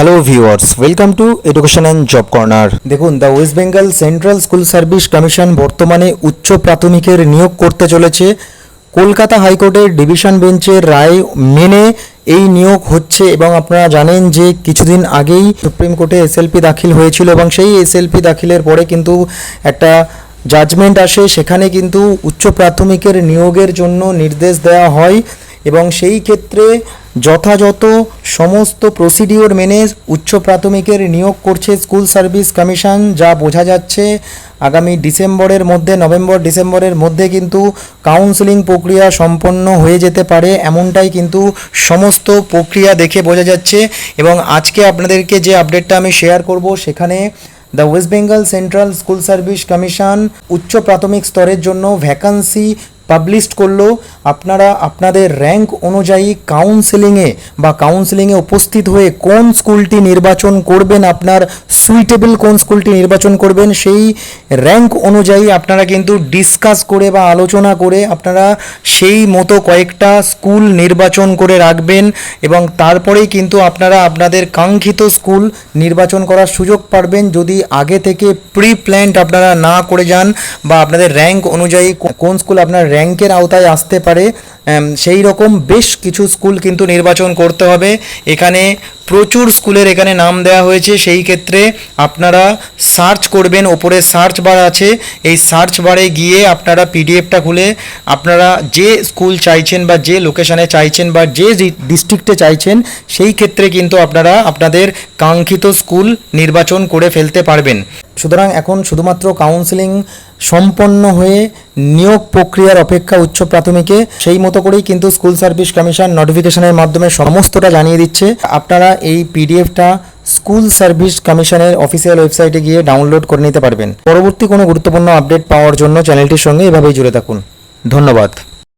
Hello viewers welcome to education and job corner দেখুন the West Bengal Central School Service Commission বর্তমানে উচ্চ প্রাথমিকের নিয়োগ করতে চলেছে। কলকাতা হাইকোর্টের ডিভিশন বেঞ্চের রায় মেনে এই নিয়োগ হচ্ছে এবং আপনারা জানেন যে কিছুদিন আগেই সুপ্রিম কোর্টে এসএলপি দাখিল হয়েছিল এবং সেই এসএলপি দাখিলের পরে কিন্তু একটা জাজমেন্ট আসে, সেখানে কিন্তু উচ্চ প্রাথমিকের নিয়োগের জন্য নির্দেশ দেওয়া হয় এবং সেই ক্ষেত্রে যথাযথ সমস্ত প্রসিডিওর মেনে উচ্চ প্রাথমিকের নিয়োগ করছে স্কুল সার্ভিস কমিশন যা বোঝা যাচ্ছে আগামী ডিসেম্বরের মধ্যে, নভেম্বর ডিসেম্বরের মধ্যে কিন্তু কাউন্সেলিং প্রক্রিয়া সম্পন্ন হয়ে যেতে পারে, এমনটাই কিন্তু সমস্ত প্রক্রিয়া দেখে বোঝা যাচ্ছে। এবং আজকে আপনাদেরকে যে আপডেটটা আমি শেয়ার করব, সেখানে the West Bengal Central School Service Commission উচ্চ প্রাথমিক স্তরের জন্য ভ্যাকান্সি পাবলিশড করল, আপনারা আপনাদের র্যাঙ্ক অনুযায়ী কাউন্সেলিংয়ে বা কাউন্সেলিংয়ে উপস্থিত হয়ে কোন স্কুলটি নির্বাচন করবেন, আপনার সুইটেবল কোন স্কুলটি নির্বাচন করবেন, সেই র্যাঙ্ক অনুযায়ী আপনারা কিন্তু ডিসকাস করে বা আলোচনা করে আপনারা সেই মতো কয়েকটা স্কুল নির্বাচন করে রাখবেন এবং তারপরেই কিন্তু আপনারা আপনাদের কাঙ্ক্ষিত স্কুল নির্বাচন করার সুযোগ পারবেন। যদি আগে থেকে প্রি প্ল্যান্ড আপনারা না করে যান বা আপনাদের র্যাঙ্ক অনুযায়ী কোন স্কুল আপনার র্যাঙ্কের আওতায় আসতে পারে সেই রকম বেশ কিছু স্কুল কিন্তু নির্বাচন করতে হবে। এখানে প্রচুর স্কুলের এখানে নাম দেওয়া হয়েছে, সেই ক্ষেত্রে আপনারা সার্চ করবেন, ওপরে সার্চ বার আছে। এই সার্চ বারে গিয়ে আপনারা পিডিএফটা খুলে আপনারা যে স্কুল চাইছেন বা যে লোকেশানে চাইছেন বা যে ডিস্ট্রিক্টে চাইছেন, সেই ক্ষেত্রে কিন্তু আপনারা আপনাদের কাঙ্ক্ষিত স্কুল নির্বাচন করে ফেলতে পারবেন। সুতরাং এখন শুধুমাত্র কাউন্সেলিং সম্পন্ন হয়ে নিয়োগ প্রক্রিয়ার অপেক্ষা উচ্চ প্রাথমিকে, সেই মতো করেই কিন্তু স্কুল সার্ভিস কমিশন নোটিফিকেশনের মাধ্যমে সমস্তটা জানিয়ে দিচ্ছে। আপনারা এই পিডিএফটা স্কুল সার্ভিস কমিশনের অফিসিয়াল ওয়েবসাইটে গিয়ে ডাউনলোড করে নিতে পারবেন। পরবর্তী কোনো গুরুত্বপূর্ণ আপডেট পাওয়ার জন্য চ্যানেলটির সঙ্গে এভাবেই জুড়ে থাকুন। ধন্যবাদ।